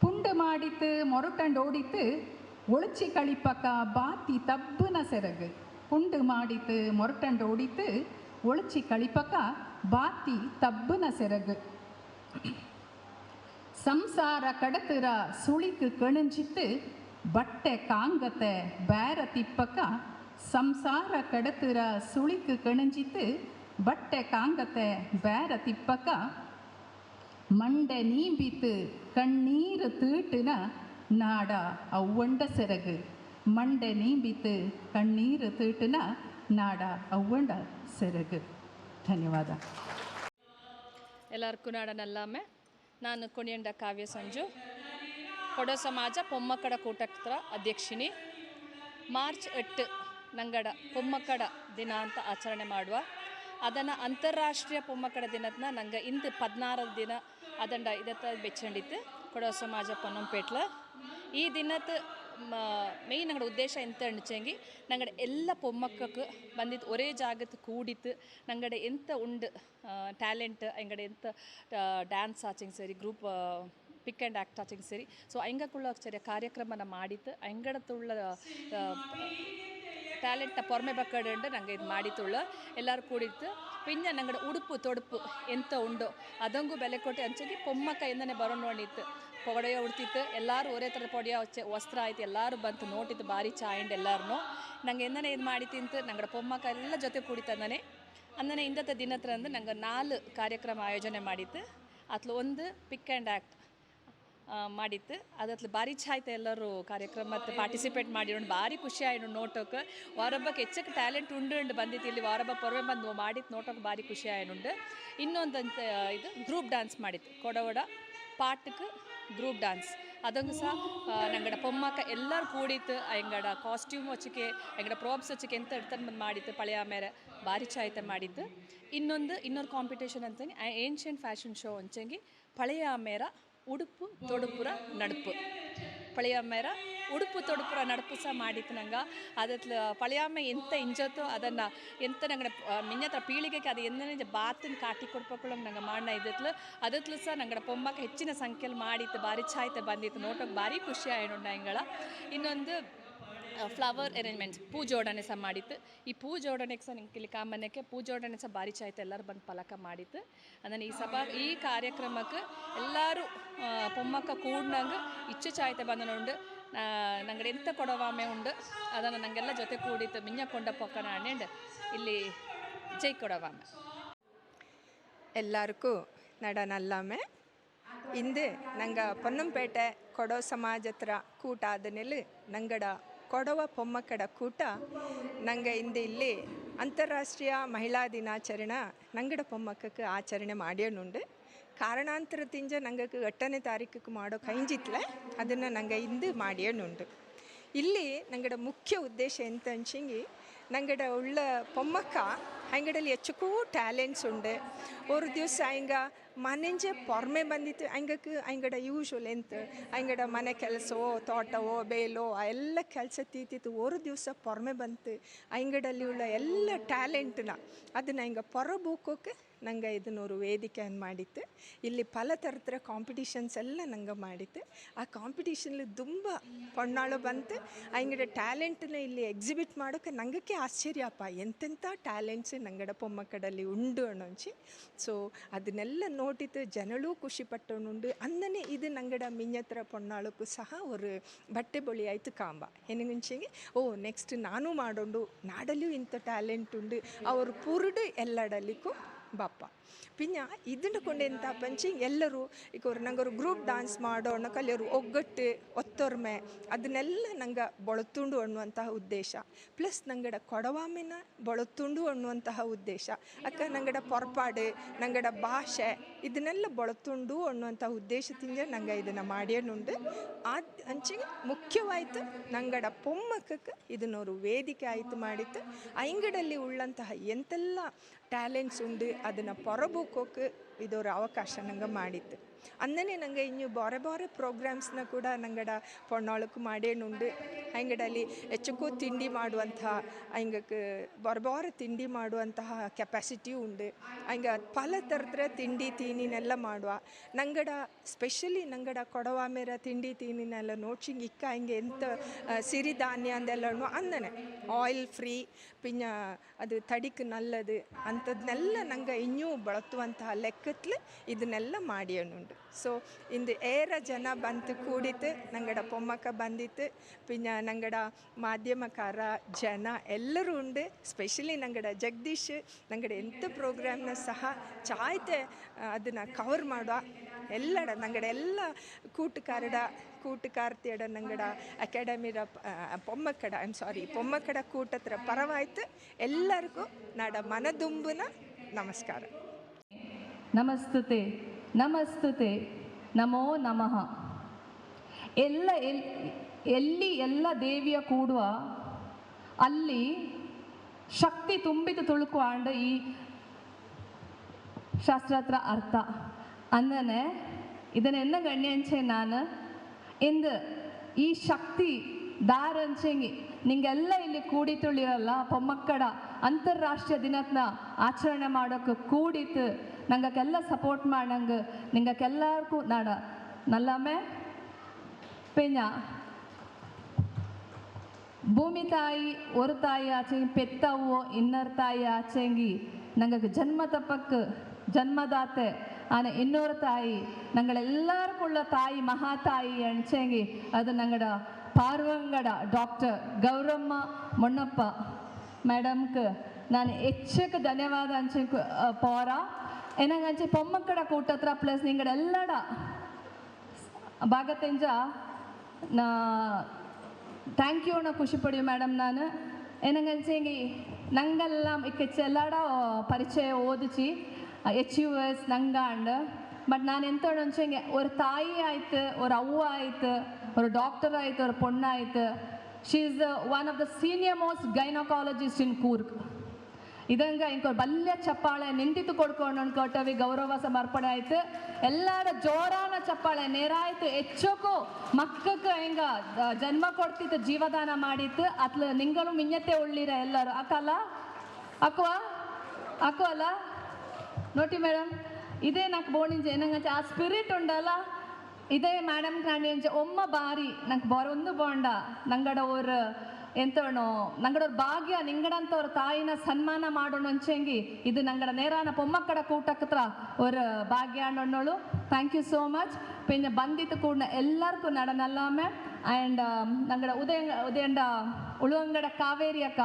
ಪುಂಡು ಮಾಡಿತು ಮೊರಟಂಡು ಓಡಿತು ಒಳಚಿ ಕಳಿಪಕ ಬಾತಿ ತಬ್ಬನ ಸೆರಗು ಪುಂಡು ಮಾಡಿತು ಮೊರಟಂಡು ಓಡಿತು ಒಳಚಿ ಕಳಿಪಕ ಬಾತಿ ತಬ್ಬನ ಸೆರಗು ಸಂಸಾರ ಕಡತಿರ ಸುಳಿಕು ಕಣಂಚಿತ್ತು ಬಟ್ಟೆ ಕಾಂಗತೆ ಬೇರ ತಿಪ್ಪಕ ಸಂಸಾರ ಕಡತಿರ ಸುಳಿಕು ಕಣಂಚಿತ್ತು ಬಟ್ಟೆ ಕಾಂಗತೆ ಬೇರ ತಿಪ್ಪಕ ಮಂಡೆ ನೀಂಬಿತು ಕಣ್ಣೀರು ತೀಟಿನ ನಾಡ ಅವ್ವಂಡ ಸೆರಗು ಮಂಡೆ ನೀಂಬಿತು ಕಣ್ಣೀರು ತೀಟಿನ ನಾಡ ಅವ್ವಂಡ ಸೆರಗು. ಧನ್ಯವಾದ. ಎಲ್ಲರಿಗೂ ನಾಡ ನಲ್ಲಾಮೆ. ನಾನು ಕುಣಿಯಂಡ ಕಾವ್ಯ ಸಂಜು. ಕೊಡೋ ಸಮಾಜ ಪೊಮ್ಮಕ್ಕಡ ಕೂಟತ್ರ ಅಧ್ಯಕ್ಷಿಣಿ. ಮಾರ್ಚ್ ಎಟ್ಟು ನಂಗಡ ಪೊಮ್ಮಕ್ಕಡ ದಿನ ಅಂತ ಆಚರಣೆ ಮಾಡುವ. ಅದನ್ನು ಅಂತಾರಾಷ್ಟ್ರೀಯ ಪೊಮ್ಮಕ್ಕಡ ದಿನದನ್ನ ನಂಗೆ ಇಂದು ಪದಿನಾರು ದಿನ ಅದಂಡ ಇದತ್ತ ಬೆಚ್ಚಂಡಿತ್ತು. ಕೊಡೋ ಸಮಾಜ ಪೊನ್ನಂಪೇಟ್ಲ. ಈ ದಿನದ ಮೇಯ್ನ್ ನಂಗಡ ಉದ್ದೇಶ ಎಂತ ಅಣಿಚಂಗಿ ನಂಗಡ ಎಲ್ಲ ಪೊಮ್ಮಕ್ಕಕ್ಕೆ ಬಂದಿದ್ದು ಒರೇ ಜಾಗದ ಕೂಡಿತ್ತು. ನಂಗಡೆ ಎಂಥ ಉಂಡು ಟ್ಯಾಲೆಂಟ್ ಹೆಂಗಡ ಎಂಥ ಡ್ಯಾನ್ಸ್ ಆಚಿಂಗ್ ಸರಿ ಗ್ರೂಪ್ ಪಿಕ್ ಆ್ಯಂಡ್ ಆ್ಯಕ್ಟ್ ಆಚಿಂಗ್ ಸರಿ. ಸೊ ಹೆಂಗಕ್ಕುಳ್ಳ ಸರಿ ಕಾರ್ಯಕ್ರಮನ ಮಾಡಿತ್ತು. ಹೆಂಗಡತ್ತುಳ್ಳ ಟ್ಯಾಲೆಂಟ್ ಪೊರ್ಮೆ ಬಕ್ಕಡ ನಂಗೆ ಇದು ಮಾಡಿತ್ತುಳ್ಳ. ಎಲ್ಲರೂ ಕೂಡಿತ್ತು. ಪಿನ್ನ ನಂಗಡ ಉಡುಪು ತೊಡುಪು ಎಂಥ ಉಂಡು, ಅದಂಗೂ ಬೆಲೆ ಕೊಟ್ಟು ಹಂಚಿಗೆ ಪೊಮ್ಮಕ್ಕ ಎಂದನೇ ಬರೋಣ ಅಣಿತ್ತು ಪೊಗಡೆಯ ಉಡ್ತಿತ್ತು. ಎಲ್ಲರೂ ಒರೇ ಥರದ ಪೊಡೆಯ ವಸ್ತ್ರ ಆಯ್ತು. ಎಲ್ಲರೂ ಬಂತು. ನೋಟಿತ್ತು ಭಾರಿ ಚಾಯಿಂಡ್ ಎಲ್ಲರೂ ನಂಗೆ ಎಂದನೆ ಇದು ಮಾಡಿ ತಿಂತು. ನಂಗಡ ಪೊಮ್ಮಕ್ಕ ಎಲ್ಲ ಜೊತೆ ಕೂಡಿತಂದನೆ ಅಂದನೆ. ಇಂದತ್ತ ದಿನತ್ರ ಅಂದು ನಂಗೆ ನಾಲ್ಕು ಕಾರ್ಯಕ್ರಮ ಆಯೋಜನೆ ಮಾಡಿತ್ತು. ಅತ್ಲು ಒಂದು ಪಿಕ್ ಆ್ಯಂಡ್ ಆ್ಯಕ್ಟ್ ಮಾಡಿತ್ತು. ಅದತ್ಲು ಭಾರಿ ಆಯ್ತು ಎಲ್ಲರೂ ಕಾರ್ಯಕ್ರಮ ಮತ್ತು ಪಾರ್ಟಿಸಿಪೇಟ್ ಮಾಡಿರೋಣ ಭಾರಿ ಖುಷಿ ಆಯ್ತು ನೋಟೋಕೆ. ವಾರೊಬ್ಬಕ್ಕೆ ಹೆಚ್ಚಕ್ಕೆ ಟ್ಯಾಲೆಂಟ್ ಉಂಡು ಉಂಡು ಬಂದಿತ್ತು ಇಲ್ಲಿ. ವಾರೊಬ್ಬ ಪೊರ್ವೆ ಬಂದು ಮಾಡಿತ್ತು. ನೋಟೋಕ್ಕೆ ಭಾರಿ ಖುಷಿ ಆಯ್ನುಂಡು ಇನ್ನೊಂದಂತ ಇದು ಗ್ರೂಪ್ ಡ್ಯಾನ್ಸ್ ಮಾಡಿತ್ತು. ಕೊಡವಡ ಪಾಟಕ್ಕೆ ಗ್ರೂಪ್ ಡ್ಯಾನ್ಸ್ ಅದಂಗೆ ಸಹ ನಂಗಡ ಪೊಮ್ಮಕ್ಕ ಎಲ್ಲರೂ ಕೂಡಿತ್ತು. ಎಂಗಡ ಕಾಸ್ಟ್ಯೂಮ್ ವಚ್ಚಿಕೆ ಎಂಗಡ ಪ್ರಾಪ್ಸ್ ವಚ್ಚಿಕೆ ಎಂತ ಇಡ್ತಾನೆ ಬಂದು ಮಾಡಿತ್ತು ಪಳೆಯ ಮೇರೆ ಭಾರಿ ಚಾಯ್ತ ಮಾಡಿದ್ದು. ಇನ್ನೊಂದು ಇನ್ನೊಂದು ಕಾಂಪಿಟೇಷನ್ ಅಂತಂಗೆ ಏನ್ಷಿಯಂಟ್ ಫ್ಯಾಷನ್ ಶೋ ಅಂಚಂಗಿ ಪಳೆಯ ಮೇರ ಉಡುಪು, ತೊಡುಪುರ ನಡುಪು. ಪಳೆಯಮ್ಮೇರ ಉಡುಪು ತೊಡುಪುರ ಸಹ ಮಾಡಿತ್ತು ನಂಗೆ. ಅದತ್ಲ ಪಳಿಯಮ್ಮ ಎಂತ ಇಂಜತ್ತೋ ಅದನ್ನು ಎಂತ ನಂಗೆ ಮಿನ್ನತ್ರ ಪೀಳಿಗೆಗೆ ಅದು ಎಂದನೇ ಬಾತನ್ನು ಕಾಟಿ ಕೊಡ್ಬೇಕು ನಂಗೆ ಮಾಡಣ ಇದ್ದತ್ಲು. ಅದತ್ಲು ಸಹ ನಂಗೆ ಪೊಮ್ಮಕ್ಕೆ ಹೆಚ್ಚಿನ ಸಂಖ್ಯೆಯಲ್ಲಿ ಮಾಡಿತ್ತು, ಭಾರಿ ಛಾಯ್ತೆ ಬಂದಿತ್ತು, ನೋಟೋಕೆ ಭಾರಿ ಖುಷಿ ಆಯ್ನು ನಂಗಳ ಇನ್ನೊಂದು ಫ್ಲವರ್ ಅರೇಂಜ್ಮೆಂಟ್ಸ್ ಪೂ ಜೋಡಣೆ ಸಹ ಮಾಡಿತ್ತು. ಈ ಪೂ ಜೋಡಣೆಗೆ ಸಹ ನಿಂಗೆ ಇಲ್ಲಿ ಕಾಮನ್ಯಕ್ಕೆ ಪೂ ಜೋಡಣೆ ಸಹ ಭಾರಿ ಚಾಯ್ತು ಎಲ್ಲರೂ ಬಂದು ಫಲಕ ಮಾಡಿತ್ತು. ಅದನ್ನು ಈ ಸಭಾ, ಈ ಕಾರ್ಯಕ್ರಮಕ್ಕೆ ಎಲ್ಲರೂ ಪೊಮ್ಮಕ್ಕ ಕೂಡ್ನಂಗೆ ಇಚ್ಚು ಚಾಯ್ತೆ ಬಂದನುಂಡು ನಂಗಡೆ ಎಂತ ಕೊಡವಾಮೆ ಉಂಡು, ಅದನ್ನು ನಂಗೆಲ್ಲ ಜೊತೆ ಕೂಡಿತ್ತು. ಮಿಂಜ ಕೊಂಡ ಪೊಕ್ಕನ ಅಣ್ಣೆಂಡು ಇಲ್ಲಿ ಜೈ ಕೊಡವಾಮೆ ಎಲ್ಲರಿಗೂ ನಡ ಹಿಂದೆ ಇಂದು ನಂಗೆ ಪೊನ್ನಂಪೇಟೆ ಕೊಡೋ ಸಮಾಜ ಹತ್ರ ಕೂಟ ಆದಮೇಲೆ ನಂಗಡ ಕೊಡವ ಪೊಮ್ಮಕ್ಕಡ ಕೂಟ ನಂಗೆ ಇಂದು ಇಲ್ಲಿ ಅಂತಾರಾಷ್ಟ್ರೀಯ ಮಹಿಳಾ ದಿನಾಚರಣೆ ನಂಗಡ ಪೊಮ್ಮಕ್ಕಕ್ಕೆ ಆಚರಣೆ ಮಾಡ್ಯನುಂಡು. ಕಾರಣಾಂತರ ತಿಂಜ ನಂಗಕ್ಕೆ ಎಟ್ಟನೇ ತಾರೀಕಿಗೆ ಮಾಡೋ ಕೈಂಜಿತ್ಲೆ ಅದನ್ನು ನಂಗೆ ಇಂದು ಮಾಡ್ಯನುಂಡು. ಇಲ್ಲಿ ನಂಗಡ ಮುಖ್ಯ ಉದ್ದೇಶ ಎಂತ ಅಂಚಿಂಗಿ ನಂಗಡ ಉಳ್ಳ ಪೊಮ್ಮಕ್ಕ ಅಂಗಡಲ್ಲಿ ಹೆಚ್ಚಕ್ಕೂ ಟ್ಯಾಲೆಂಟ್ಸ್ ಉಂಡೆ ಒಂದು ದಿವಸ ಹಂಗ ಮನೆಂಜೆ ಪೊರ್ಮೆ ಬಂದಿತ್ತು. ಹಂಗಕ್ಕೆ ಹಂಗಡ ಯೂಶ್ವಲ್ ಎಂತ ಹಂಗಡ ಮನೆ ಕೆಲಸವೋ ತೋಟವೋ, ಬೇಲೋ ಎಲ್ಲ ಕೆಲಸ ತೀತಿತ್ತು. ಒಂದು ದಿವಸ ಪೊರ್ಮೆ ಬಂತು. ಅಂಗಡಲ್ಲಿ ಉಳ್ಳ ಎಲ್ಲ ಟ್ಯಾಲೆಂಟ್ನ ಅದನ್ನ ಹಿಂಗೆ ಪೊರಬೋಕೆ ನಂಗೆ ಇದನ್ನೊರು ವೇದಿಕೆಯನ್ನು ಮಾಡಿತ್ತು. ಇಲ್ಲಿ ಪಲ ಥರದ ಕಾಂಪಿಟಿಷನ್ಸ್ ಎಲ್ಲ ನಂಗೆ ಮಾಡಿತ್ತು. ಆ ಕಾಂಪಿಟಿಷನ್ಲಿ ತುಂಬ ಪೊಣ್ಣಾಳು ಬಂತು. ಅಂಗಡ ಟ್ಯಾಲೆಂಟ್ನ ಇಲ್ಲಿ ಎಕ್ಸಿಬಿಟ್ ಮಾಡೋಕ್ಕೆ ನಂಗಕ್ಕೆ ಆಶ್ಚರ್ಯಪ್ಪ. ಎಂತೆಂಥ ಟ್ಯಾಲೆಂಟ್ಸ್ ನಂಗಡ ಪೊಮ್ಮಕ್ಕಡಲ್ಲಿ ಉಂಡು ಅನ್ನೋಂಚಿ. ಸೊ ಅದನ್ನೆಲ್ಲ ನೋಟಿತ್ತು. ಜನಳು ಖುಷಿ ಪಟ್ಟವನುಂಡು ಅಂದನೆ ಇದು ನಂಗಡ ಮಿಂಜತ್ರ ಪೊಣ್ಣಾಳಕ್ಕೂ ಸಹ ಒಂದು ಬಟ್ಟೆ ಬೊಳಿ ಆಯಿತು ಕಾಂಬ. ಹೆನಗುಂಚಿಗೆ ಓ ನೆಕ್ಸ್ಟ್ ನಾನು ಮಾಡೋಂಡು. ನಾಡಲ್ಲೂ ಇಂಥ ಟ್ಯಾಲೆಂಟ್ ಉಂಡು. ಅವರು ಪುರುಡು ಎಲ್ಲಡಲಿಕ್ಕೂ बाप्पा ಪಿನ್ನ ಇದನ್ನು ಕೊಂಡೆಂತ ಪಂಚಿ ಎಲ್ಲರೂ, ಈಗ ಅವ್ರು ನಂಗೆ ಗ್ರೂಪ್ ಡಾನ್ಸ್ ಮಾಡೋಣ, ಕಲಿಯೋರು ಒಗ್ಗಟ್ಟು, ಒತ್ತೊರ್ಮೆ, ಅದನ್ನೆಲ್ಲ ನಂಗೆ ಬಳತುಂಡು ಅನ್ನುವಂತಹ ಉದ್ದೇಶ. ಪ್ಲಸ್ ನಂಗಡ ಕೊಡವಾಮಿನ ಬಳತುಂಡು ಅನ್ನುವಂತಹ ಉದ್ದೇಶ. ಅಕ್ಕ, ನಂಗಡ ಪೊರ್ಪಾಡು, ನಂಗಡ ಭಾಷೆ, ಇದನ್ನೆಲ್ಲ ಬಳತುಂಡು ಅನ್ನುವಂಥ ಉದ್ದೇಶದಿಂದ ನಂಗೆ ಇದನ್ನು ಮಾಡ್ಯನುಂಡು ಆ ಅಂಚಿಗೆ ಮುಖ್ಯವಾಯಿತು ನಂಗಡ ಪೊಮ್ಮಕ್ಕಕ್ಕೆ ಇದನ್ನವರು ವೇದಿಕೆ ಆಯಿತು ಮಾಡಿತ್ತು. ಐಂಗಡಲ್ಲಿ ಉಳ್ಳಂತಹ ಎಂತೆಲ್ಲ ಟ್ಯಾಲೆಂಟ್ಸ್ ಉಂಡು, ಅದನ್ನು ಪೊರಬೂಕೋಕೆ ಇದೊರು ಅವಕಾಶ ನಂಗೆ ಮಾಡಿತ್ತು ಅಂದನೆ ನಂಗೆ ಇನ್ನು ಬಾರೆ ಬಾರೆ ಪ್ರೋಗ್ರಾಮ್ಸ್ನ ಕೂಡ ನಂಗಡ ಪೊಣ್ಣಾಳಕ್ಕೆ ಮಾಡೇನುಂಡು ಹಂಗಡಲ್ಲಿ ಹೆಚ್ಚಕ್ಕೂ ತಿಂಡಿ ಮಾಡುವಂತಹ ಹಿಂಗೆ ಬೊರಬೊರ ತಿಂಡಿ ಮಾಡುವಂತಹ ಕೆಪಾಸಿಟಿ ಉಂಡು. ಹಂಗೆ ಪಲ ಥರದ ತಿಂಡಿ ತೀನಿನೆಲ್ಲ ಮಾಡುವ. ನಂಗಡ ಸ್ಪೆಷಲಿ ನಂಗಡ ಕೊಡವ ಮೇರ ತಿಂಡಿ ತೀನಿನೆಲ್ಲ ನೋಡ್ಸಿಂಗ್ ಇಕ್ಕ ಹಿಂಗೆ ಎಂತ ಸಿರಿ ಸಿರಿಧಾನ್ಯ ಅಂದೆಲ್ಲ ಅಂದನೆ. ಆಯಿಲ್ ಫ್ರೀ ಪಿನ್ನ ಅದು ತಡಿಕ್ ನಲ್ಲದು ಅಂಥದ್ನೆಲ್ಲ ನಂಗೆ ಇನ್ನೂ ಬಳತುವಂತಹ ಲೆಕ್ಕತ್ಲೆ ಇದನ್ನೆಲ್ಲ ಮಾಡಿ ಸೊ ಇಂದು ಏರ ಜನ ಬಂತು ಕೂಡಿತು ನಂಗಡ ಪೊಮ್ಮಕ್ಕ ಬಂದಿತ್ತು ಪಿನ್ನ ನಂಗಡ ಮಾಧ್ಯಮಕಾರ ಜನ ಎಲ್ಲರೂ ಉಂಡು ಸ್ಪೆಷಲಿ ನಂಗಡ ಜಗದೀಶ್ ನಂಗಡ ಎಂಥ ಪ್ರೋಗ್ರಾಮ್ನ ಸಹ ಚಾಯ್ತೆ ಅದನ್ನು ಕವರ್ ಮಾಡುವ ಎಲ್ಲಡ ನಂಗಡ ಎಲ್ಲ ಕೂಟುಕಾರಡ ಕೂಟುಕಾರ್ತಿಯಡ ನಂಗಡ ಅಕಾಡೆಮಿರ ಪೊಮ್ಮಕ್ಕಡ ಐ ಆಮ್ ಸಾರಿ ಪೊಮ್ಮಕ್ಕಡ ಕೂಟತ್ರ ಪರವಾಯ್ತು ಎಲ್ಲರಿಗೂ ನಾಡ ಮನದುಂಬುನ ನಮಸ್ಕಾರ ನಮಸ್ತುತೆ ನಮಸ್ತುತೆ, ನಮೋ ನಮಃ. ಎಲ್ಲ ಎಲ್, ಎಲ್ಲಿ ಎಲ್ಲ ದೇವಿಯ ಕೂಡುವ, ಅಲ್ಲಿ ಶಕ್ತಿ ತುಂಬಿದು ತುಳುಕು ಆಂಡ ಈ ಶಾಸ್ತ್ರಾತ್ರ ಅರ್ಥ. ಅಂದನೆ ಇದನ್ನ ಎನ್ನ ಗಣ್ಯಂಚೆ ನಾನು? ಇಂದು ಈ ಶಕ್ತಿ ದಾರಂಚೆಂಗಿ ನಿಂಗೆಲ್ಲ ಇಲ್ಲಿ ಕೂಡಿ ತುಳಿರಲ್ಲ ಪೊಮ್ಮಕ್ಕಡ. ಅಂತಾರಾಷ್ಟ್ರೀಯ ದಿನತ್ನ ಆಚರಣೆ ಮಾಡೋಕ್ಕೆ ಕೂಡಿತು ನನಗೆಲ್ಲ ಸಪೋರ್ಟ್ ಮಾಡಂಗೆ ನಿಮಗೆಲ್ಲರಿಗೂ ನಾನು ನಲ್ಲಮೆ ಪೆಂಜ ಭೂಮಿ ತಾಯಿ ஒரு ತಾಯಿ ಆಚೆಂಗಿ ಪೆತ್ತವ್ವೋ ಇನ್ನರ್ ತಾಯಿ ಆಚೆಂಗಿ ನನಗೆ ಜನ್ಮ ತಪ್ಪಕ್ಕೆ ಜನ್ಮದಾತೆ ஆனா இன்னொரு தாய் நாங்கள் எல்லாருக்கும் உள்ள தாய் மகா தாய் அனுச்சேங்கி அது நாங்கட பார்வங்கட டாக்டர் கௌரம்மா மொன்னப்பா. மேடம்க்கு நான் எச்சக்கு தன்யவாத அனுச்சு ಏನಾಗಂಚಿ ಪೊಮ್ಮಕ್ಕಡ ಕೂಟತ್ರ ಪ್ಲಸ್ ನಿಂಗಡ ಎಲ್ಲಡ ಭಾಗತೆಂಜ ನಾ ಥ್ಯಾಂಕ್ ಯುನ ಖುಷಿ ಪಡಿಯು ಮೇಡಮ್ ನಾನು ಏನಂಗಂಚಿ ನಂಗೆಲ್ಲ ಇಕ್ಕೆಚ್ಚ ಎಲ್ಲಡ ಪರಿಚಯ ಓದಿಚಿ ಎಚ್ ಯು ಎಸ್ ನಂಗಾಂಡ್ பட் நான் எந்த நினச்சேங்க ஒரு தாய் ஆயிட்டு ஒரு அவ்வா ஆயிட்டு ஒரு டாக்டர் ஆயிட்டு ஒரு பொண்ணாயிட்டு she is one of the senior most gynaecologist in Coorg ಇದಂಗ ಇಂಕೊ ಬಲ್ಯ ಚಪ್ಪಾಳೆ ನಿಂತಿತು ಕೊಡ್ಕೊಂಡು ಕೊಟ್ಟವಿ ಗೌರವ, ಸಮರ್ಪಣೆ ಆಯ್ತು. ಎಲ್ಲಾರ ಜೋರಾನ ಚಪ್ಪಾಳೆ, ನೇರಾಯ್ತು, ಹೆಚ್ಚೋಕು. ಮಕ್ಕಕ್ಕ ಹಿಂಗ ಜನ್ಮ ಕೊಡ್ತಿತ್ತು, ಜೀವದಾನ ಮಾಡಿತ್ತು. ಅತ್ಲ ನಿಂಗಳು ಮಿನ್ಯತೆ ಉಳ್ಳಿರ ಎಲ್ಲರೂ. ಅಕ್ಕಲ್ಲ ಅಕ್ವ ಅಕ್ಕು ಅಲ್ಲ? ನೋಡಿ ಮೇಡಮ್ ಇದೇ ನಾಕ್ ಬೋಣಿಂಜೆ ಏನಂಗಂಚೆ ಆ ಸ್ಪಿರಿಟ್ ಉಂಡಲ್ಲ? ಇದೇ ಮೇಡಮ್ ಕಾಣಿಂಜೆ ಒಮ್ಮ ಬಾರಿ, ನಂಗೆ ಬರೊಂದು ಬೋಂಡ. ನಂಗಡ ಅವ್ರ ಎಂತವಣೋ ನಂಗಡ ಭಾಗ್ಯ, ನಿಂಗಡಂತವ್ರ ತಾಯಿನ ಸನ್ಮಾನ ಮಾಡೋಣ ಅಂಚೆಂಗಿ ಇದು ನಂಗಡ ನೇರಾನ ಪೊಮ್ಮಕ್ಕಡ ಕೂಟಕ್ಕತ್ರ ಅವ್ರ ಭಾಗ್ಯ ಅಣ್ಣೋಳು ಥ್ಯಾಂಕ್ ಯು ಸೋ ಮಚ್ ಪಿನ್ನ ಬಂದಿತ್ತು ಕೂಡ ಎಲ್ಲರಿಗೂ ನಡನಲ್ಲಾಮೆ ಆ್ಯಂಡ್ ನಂಗಡ ಉದಯ, ಉದಯಂಡ ಉಳುವಂಗಡ ಕಾವೇರಿ ಅಕ್ಕ.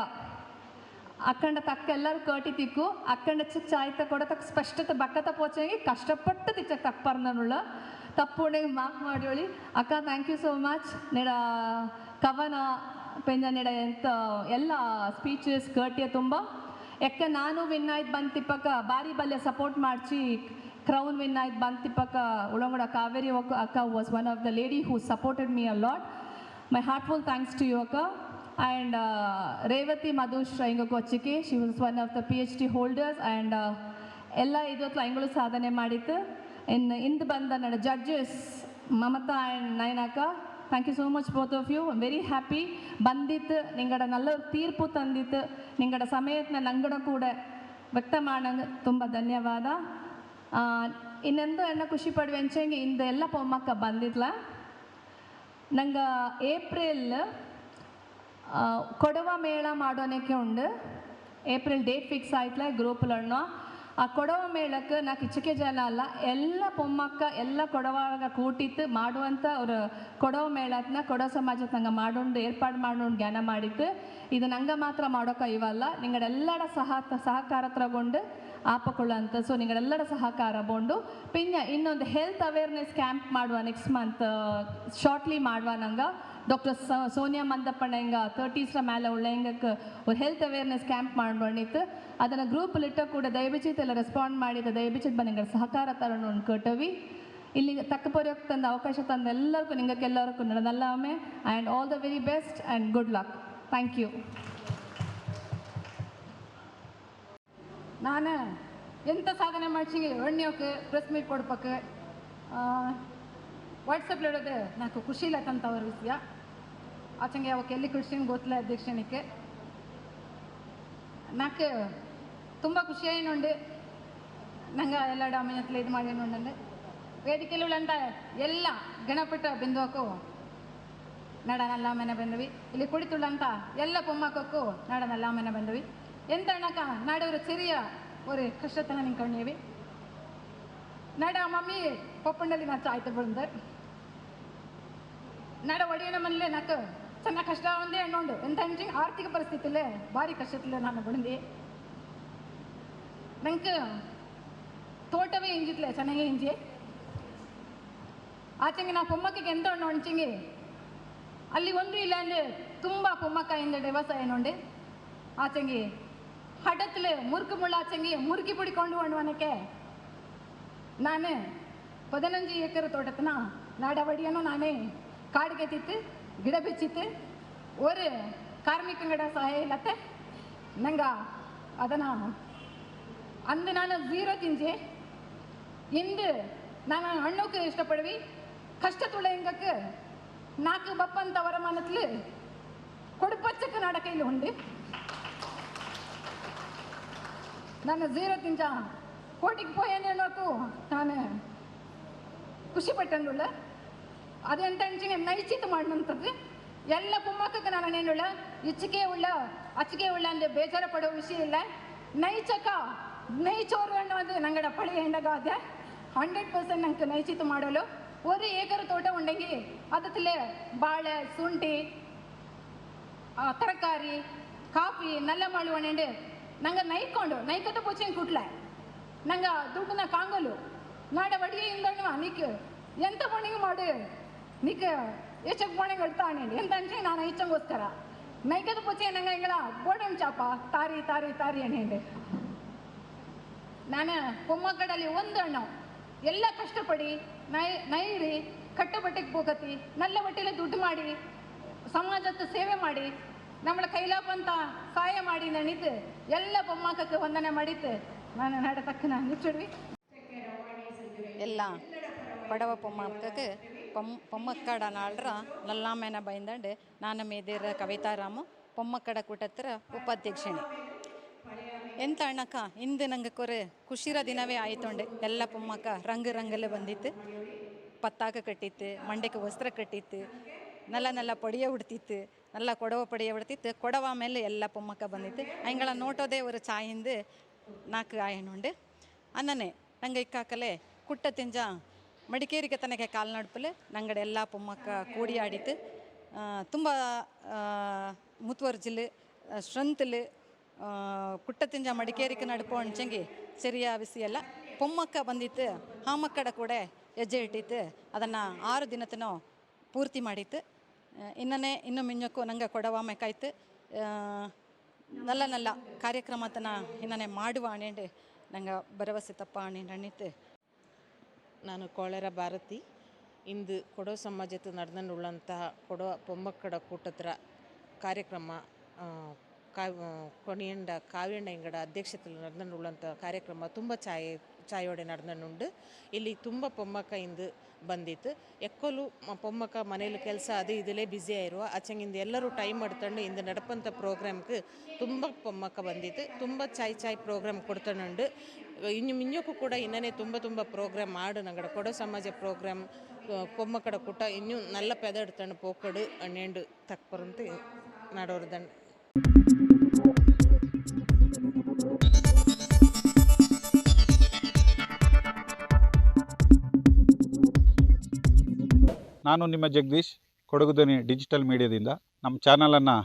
ಅಕ್ಕಂಡ ತಕ್ಕ ಎಲ್ಲರೂ ಕಟಿ ತಿಕ್ಕು. ಅಕ್ಕಂಡ ಚಿಕ್ಕ ಕೊಡತಕ್ಕ ಸ್ಪಷ್ಟತೆ ಬಕ್ಕತ ಪೋಚಂಗಿ ಕಷ್ಟಪಟ್ಟು ತಿಚ್ಚಕ್ ತಪ್ಪರ್ನನುಳ್ಳ ತಪ್ಪು ಮಾಫ್ ಮಾಡಿಯೋಳಿ. ಅಕ್ಕ ಥ್ಯಾಂಕ್ ಯು ಸೋ ಮಚ್ ನೆಡ, ಕವನ ಪೆಂಜ ಅಂತ ಎಲ್ಲ ಸ್ಪೀಚಸ್ ಕರ್ಟಿಯ ತುಂಬ. ಯಾಕೆ ನಾನು ವಿನ್ ಆಯ್ತು ಬಂತಿಪ್ಪಕ ಬಾರಿ ಬಲ್ಯ ಸಪೋರ್ಟ್ ಮಾಡಿಸಿ ಕ್ರೌನ್ ವಿನ್ ಆಯ್ತು ಬಂತಿಪ್ಪಕ ಉಳಂಗಡ ಕಾವೇರಿ ಅಕ್ಕ was one of the lady who supported me a lot my heartful thanks to you ಅಕ್ಕ. ರೇವತಿ uh, ಹಿಂಗಕ್ಕೆ ಹೊಚ್ಚಿಕೆ she was one of the P H D holders and ಎಲ್ಲ ಇದೊತ್ತು ಐಂಗಳು ಸಾಧನೆ ಮಾಡಿತ್ತು. ಇನ್ನು ಇಂದು ಬಂದ ನಡ judges Mamata and ನಯನಾಕ thank you so much both of you very happy ಬಂದಿತ್ತು ನಿಂಗಡ நல்ல ತೀರ್ಪು ತಂದಿತ್ತು ನಿಂಗಡ ಸಮಯತ್ನ ನಂಗಡ ಕೂಡ ವ್ಯಕ್ತ ಮಾಡಂಗೆ ತುಂಬ ಧನ್ಯವಾದ ಆ, ಇನ್ನೊಂದು ಎಣ್ಣ ಖುಷಿ ಪಡುವೆಂಚಂಗೆ ಇಂದು ಎಲ್ಲ ಪೊಮ್ಮಕ್ಕ ಬಂದಿದ್ಲ ನಂಗೆ ಏಪ್ರಿಲ್ ಆ, ಕೊಡವ ಮೇಳ ಮಾಡೋನಕ್ಕೆ ಉಂಡು ಏಪ್ರಿಲ್ ಡೇಟ್ ಫಿಕ್ಸ್ ಆಯ್ತಲ ಗ್ರೂಪ್ಲಣ್ಣು ಆ ಕೊಡವ ಮೇಳಕ್ಕೆ ನಾ ಕಿಚಕೆ ಜನ ಅಲ್ಲ, ಎಲ್ಲ ಪೊಮ್ಮಕ್ಕ ಎಲ್ಲ ಕೊಡವಾಗ ಕೂಟಿತ್ತು ಮಾಡುವಂಥ ಒಂದು ಕೊಡವ ಮೇಳತ್ನ ಕೊಡವ ಸಮಾಜ ನಂಗೆ ಮಾಡೋಂಡು ಏರ್ಪಾಡು ಮಾಡೋಣ ಜ್ಞಾನ ಮಾಡಿತ್ತು. ಇದು ನಂಗೆ ಮಾತ್ರ ಮಾಡೋಕೆ ಇವಲ್ಲ ನಿಂಗಡೆಲ್ಲರ ಸಹ ಸಹಕಾರ ತಗೊಂಡು ಆಪಕೊಳ್ಳುವಂಥ ಸೊ ನಿಂಗಳೆಲ್ಲರ ಸಹಕಾರ ಬೋಂಡು ಪಿನ್ನ ಇನ್ನೊಂದು ಹೆಲ್ತ್ ಅವೇರ್ನೆಸ್ ಕ್ಯಾಂಪ್ ಮಾಡುವ ನೆಕ್ಸ್ಟ್ ಮಂತ್ ಶಾರ್ಟ್ಲಿ ಮಾಡುವ ನಂಗೆ. ಡಾಕ್ಟರ್ ಸೋನಿಯಾ ಮಂದಪ್ಪಣ್ಣ ಹಿಂಗ ತರ್ಟೀಸ್ರ ಮೇಲೆ ಉಳ್ಳ ಹಿಂಗಕ್ಕೆ ಒಂದು ಹೆಲ್ತ್ ಅವೇರ್ನೆಸ್ ಕ್ಯಾಂಪ್ ಮಾಡ್ಕೊಂಡಿತ್ತು ಅದನ್ನು ಗ್ರೂಪಲ್ಲಿ ಇಟ್ಟ ಕೂಡ ದಯವಿಚಿತ್ ಎಲ್ಲ ರೆಸ್ಪಾಂಡ್ ಮಾಡಿದ ದಯವಿಚಿತ್ ಬಂದು ಸಹಕಾರ ತರೋಣ ಕಟ್ಟವಿ ಇಲ್ಲಿ ತಕ್ಕ ಪರ್ಯೋಕ್ ತಂದ ಅವಕಾಶ ತಂದ ಎಲ್ಲರಿಗೂ ನಿಂಗಕ್ಕೆಲ್ಲರಿಗೂ ನಲ್ಲಮ್ಮೆ and all the very best and good luck thank you ನಾನು ಎಂತ ಸಾಧನೆ ಮಾಡ್ಸಿಗೆ ಎಣ್ಣೆಯೋಕೆ ಪ್ರೆಸ್ ಮೀಟ್ ಕೊಡ್ಪಕ್ಕೆ ವಾಟ್ಸಪ್ಲಿ ಇಡೋದು నాకు ಖುಷಿ ಇಲ್ಲಕ್ಕಂಥವ್ರ ವಿಷಯ ಆಚಂಗೆ ಅವಕ್ಕೆ ಎಲ್ಲಿ ಕೃಷಿನ ಗೊತ್ತಿಲ್ಲ ಅಧ್ಯಕ್ಷನಿಕ್ಕೆ నాకు ತುಂಬ ನೋಡಿ ನಂಗೆ ಎಲ್ಲ ಡಾಮಿನತ್ಲ ಇದು ಮಾಡಿನುಂಡು ವೇದಿಕೆಯಲ್ಲಿ ಉಳ್ಳಂತ ಎಲ್ಲ ಗಣಪಟ ಬಿಂದುವಕ್ಕೂ ನಡನಲ್ಲ ಮನೆ ಬಂದ್ವಿ. ಇಲ್ಲಿ ಕುಳಿತುಳ್ಳಂತ ಎಲ್ಲ ಪೊಮ್ಮಕ್ಕೂ ನಡನಲ್ಲ ಮನೆ ಬಂದ್ವಿ. ಎಂತ ಅಣ್ಣಕ್ಕ ನಾಡೆ ஒரு ಒಂದು ಕೃಷ್ಣತನ ನಿಂಗೆ நீங்கள் ನಡ ಮಮ್ಮಿ ಪಪ್ಪಂಡಲ್ಲಿ ನಾ ಚಾಯ್ತು ಬಿಳ್ದು ನಡ ಒಡೆಯನ ಮನೇಲೆ ತನ್ನ ಕಷ್ಟ ಒಂದೇ ನೋಡು ಎಂತ ಆರ್ಥಿಕ ಪರಿಸ್ಥಿತಿಲೇ ಭಾರಿ ಕಷ್ಟದಲ್ಲೇ ನಾನು ಬಂದು ನಂಗೆ ತೋಟವೇ ಇಂಜಿತ್ಲೆ ಚೆನ್ನಾಗೇ ಇಂಜಿ ಆಚೆಗೆ ನಾ ಪೊಮ್ಮಕ್ಕಿಗೆ ಎಂತ ಉಂಡು ಅಂಚಿಂಗೆ ಅಲ್ಲಿ ಒಂದು ಇಲ್ಲ ಅಂದರೆ ತುಂಬ ಪೊಮ್ಮಕ್ಕಾಯಿಂದ ವ್ಯವಸಾಯ ನೋಡೆ ಆಚೆಗೆ ಹಡತ್ಲೆ ಮುರುಕು ಮುಳ್ಳ ಆಚೆಗೆ ಮುರುಕಿ ಪುಡಿಕೊಂಡು ಉಣ್ಣವನಕ್ಕೆ ನಾನು பதினஞ்சு ஏக்கர் தோட்டத்தினா நடவடியான நானே காடு கத்திட்டு ಗಿಡ ಬಿಚ್ಚಿತ್ತು ಒರು ಕಾರ್ಮಿಕಂಗಡ ಸಹಾಯ ಇಲ್ಲತ್ತೆ ನಂಗೆ ಅದನ್ನು ಅಂದು ನಾನು ಝೀರೋ ತಿಂಜೆ ಇಂದು ನಾನು ಅಣ್ಣಕ್ಕೆ ಇಷ್ಟಪಡುವಿ கஷ்ட தொழிலங்கக்கு நாக்கு பப்பந்த வருமானத்தில் கொடுப்பச்சக்கு நடக்கையில் உண்டு. நான் ஜீரோ திஞ்சா கோட்டிக்கு போயேன்னு நான் குஷி பட்டன்னுள்ள ಅದೆಂತ ಅಂಚಿನ ನೈಚಿತ ಮಾಡುವಂಥದ್ದು ಎಲ್ಲ ಕುಮ್ಮಕ್ಕ ನಾನು ಏನುಳ್ಳ ಇಚ್ಚಿಕೆ ಉಳ್ಳ, ಅಚ್ಚಿಗೆ ಉಳ್ಳ ಅಂದ್ರೆ ಬೇಜಾರ ಪಡೋ ವಿಷಯ ಇಲ್ಲ. ನೈಚಕ, ನೈಚೋರು ಅನ್ನೋದು ನಂಗಡ ಪಳಿ ಹೆಣ್ಣಗಾದ್ಯ ಹಂಡ್ರೆಡ್ ಪರ್ಸೆಂಟ್ ನಂಗೆ ನೈಚಿತ ಮಾಡಲು. ಒಂದು ಏಕರ ತೋಟ ಉಂಡಂಗಿ ಅದತ್ತಲೆ ಬಾಳೆ, ಶುಂಠಿ ತರಕಾರಿ, ಕಾಫಿ, ನಲ್ಲ ಮಾಡುವಣೆಂಡು ನಂಗೆ ನೈಕೊಂಡು ನೈಕತ ಪೂಜೆ ಕುಟ್ಲೆ ನಂಗೆ ದುಡ್ಡನ್ನ ಕಾಂಗಲು. ನಾಡ ವಡಿಗೆ ಇಂದಣ್ಣ ನೀಕ್ ಎಂತ ಪಣಿಗೆ ಮಾಡು ನಿಕ ಎಷ್ಟಕ್ಕೆ ಬೋಣೆಗೆ ಎಂತ ಎಂತಂದ್ರೆ ನಾನು ಹೆಚ್ಚಂಗೋಸ್ಕರ ನೈಕದ ಪೂಜೆ ನಂಗೆ ಹಿಂಗಳ ಚಾಪ. ತಾರಿ ತಾರಿ ತಾರಿ ಅಣ್ಣೆ ನಾನು ಕೊಮ್ಮಗಡಲ್ಲಿ ಒಂದು ಅಣ್ಣ. ಎಲ್ಲ ಕಷ್ಟಪಡಿ ನೈ, ನೈರಿ ಕಟ್ಟ ಬಟ್ಟೆಗೆ ಹೋಗತಿ ನಲ್ಲ ಬಟ್ಟೆಲೆ ದುಡ್ಡು ಮಾಡಿ, ಸಮಾಜದ ಸೇವೆ ಮಾಡಿ ನಮ್ಮ ಕೈಲಾ ಬಂತ ಸಹಾಯ ಮಾಡಿ ನಣಿತು ಎಲ್ಲ ಬೊಮ್ಮಕ್ಕ ವಂದನೆ ಮಾಡಿತು ನಾನು ನಡ ತಕ್ಕ ನಾನು ಎಲ್ಲ ಬಡವ ಪೊಮ್ಮಕ್ಕಕ್ಕೆ ಪೊಮ್, ಪೊಮ್ಮಕ್ಕಡ ನಾಳ್ರ ನಲ್ಲಾಮೆನ ಬೈಂದಂಡು ನಾನು ಮೇದಿರ ಕವಿತಾರಾಮು ಪೊಮ್ಮಕ್ಕಡ ಕೂಟತ್ರ ಉಪಾಧ್ಯಕ್ಷಣೆ. ಎಂತ ಅಣ್ಣಕ್ಕ, ಇಂದು ನಂಗೆ ಕೊರೆ ಖುಷಿರ ದಿನವೇ ಆಯ್ತೊಂಡೆ. ಎಲ್ಲ ಪೊಮ್ಮಕ್ಕ ರಂಗು ರಂಗಲ್ಲೇ ಬಂದಿತ್ತು. ಪತ್ತಾಕ ಕಟ್ಟಿತ್ತು ಮಂಡಕ್ಕೆ ವಸ್ತ್ರ ಕಟ್ಟಿತ್ತು, ನಲ್ಲ ನಲ್ಲ ಪಡಿಯ ಉಡ್ತಿತ್ತು, ನಲ್ಲ ಕೊಡವ ಪಡಿಯ ಉಡ್ತಿತ್ತು, ಕೊಡವ ಮೇಲೆ ಎಲ್ಲ ಪೊಮ್ಮಕ್ಕ ಬಂದಿತ್ತು. ಅಂಗಳ ನೋಟೋದೇ ಅವರು ಚಾಯಿಂದ ನಾಲ್ಕು ಆಯನುಂಡು ಅನ್ನನೆ ನಂಗೆ ಇಕ್ಕಾಕಲೆ ಕುಟ್ಟ ತಿಂಜ ಮಡಿಕೇರಿಗೆ ತನಕ ಕಾಲು ನಡ್ಪಲೆ ನಂಗಡೆ ಎಲ್ಲ ಪೊಮ್ಮಕ್ಕ ಕೂಡಿ ಆಡಿತು ತುಂಬ ಮುತುವರ್ಜಿಲ್ ಸ್ಟ್ರೆಂತ್ಲು ಕುಟ್ಟ ತಿಂಜ ಮಡಿಕೇರಿಗೆ ನಡುಪು ಅಂಚಂಗಿ ಸರಿಯ ವಿಸಿಯಲ್ಲ ಪೊಮ್ಮಕ್ಕ ಬಂದಿತ್ತು. ಹಾಮಕ್ಕಡ ಕೂಡ ಹೆಜ್ಜೆ ಇಟ್ಟಿತ್ತು. ಅದನ್ನು ಆರು ದಿನತನೋ ಪೂರ್ತಿ ಮಾಡಿತ್ತು. ಇನ್ನನೇ, ಇನ್ನು ಮಿಂಜಕ್ಕೂ ನಂಗೆ ಕೊಡವ ಮೆಕಾಯ್ತು ನಲ್ಲ ನಲ್ಲ ಕಾರ್ಯಕ್ರಮತನ ಇನ್ನನೆ ಮಾಡುವ ಅಣೇಂಡು ನಂಗೆ ಭರವಸೆ ತಪ್ಪ ಅಣೇಂಡು ನಾನು ಕೋಳೆರ ಭಾರತಿ. ಇಂದು ಕೊಡೋ ಸಮಾಜದ ನಡೆದಂಡುಳ್ಳಂತಹ ಕೊಡೋ ಪೊಮ್ಮಕ್ಕಡ ಕೂಟತ್ರ ಕಾರ್ಯಕ್ರಮ ಕಾ ಕೊಣಿಯಂಡ ಕಾವ್ಯಂಡ ಇಂಗಡ ಅಧ್ಯಕ್ಷತೆಯಲ್ಲಿ ನಡೆದನ್ನುಳ್ಳಂಥ ಕಾರ್ಯಕ್ರಮ ತುಂಬ ಛಾಯೆ ಛಾಯೋಡೆ ನಡೆದನ್ನುಂಡು ಇಲ್ಲಿ ತುಂಬ ಪೊಮ್ಮಕ್ಕ ಇಂದು ಬಂದಿತ್ತು. ಎಕ್ಕೋಲು ಪೊಮ್ಮಕ್ಕ ಮನೇಲಿ ಕೆಲಸ ಅದು ಇದಲೇ ಬ್ಯುಸಿ ಆಯಿರುವ ಆಚೆಗಿಂದ ಎಲ್ಲರೂ ಟೈಮ್ ಮಾಡ್ತಂಡು ಇಂದು ನಡಪಂಥ ಪ್ರೋಗ್ರಾಮ್ಗೆ ತುಂಬ ಪೊಮ್ಮಕ್ಕ ಬಂದಿತ್ತು. ತುಂಬ ಚಾಯ್ ಚಾಯ್ ಪ್ರೋಗ್ರಾಮ್ ಕೊಡ್ತಾನುಂಡು ಇನ್ನು ಮಿಂಜಕ್ಕೂ ಕೂಡ ಇನ್ನನೇ ತುಂಬ ತುಂಬ ಪ್ರೋಗ್ರಾಮ್ ಮಾಡು ನಂಗಡ ಕೊಡೋ ಸಮಾಜ ಪ್ರೋಗ್ರಾಮ್ ಪೊಮ್ಮಕ್ಕಡ ಕೂಟ ಇನ್ನೂ ನಲ್ಲ ಪೆದ എടുത്താണ് പോക്കട് അണ്ണേണ്ട് തക്കപ്പുറത്ത് നടോരുതാണ് ನಾನು ನಿಮ್ಮ ಜಗದೀಶ್ ಕೊಡಗು ಧ್ವನಿ ಡಿಜಿಟಲ್ ಮೀಡಿಯಾದಿಂದ ನಮ್ಮ ಚಾನಲನ್ನು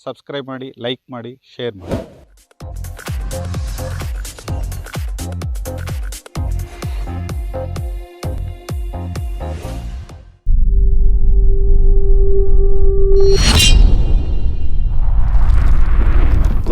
ಸಬ್ಸ್ಕ್ರೈಬ್ ಮಾಡಿ ಲೈಕ್ ಮಾಡಿ ಶೇರ್ ಮಾಡಿ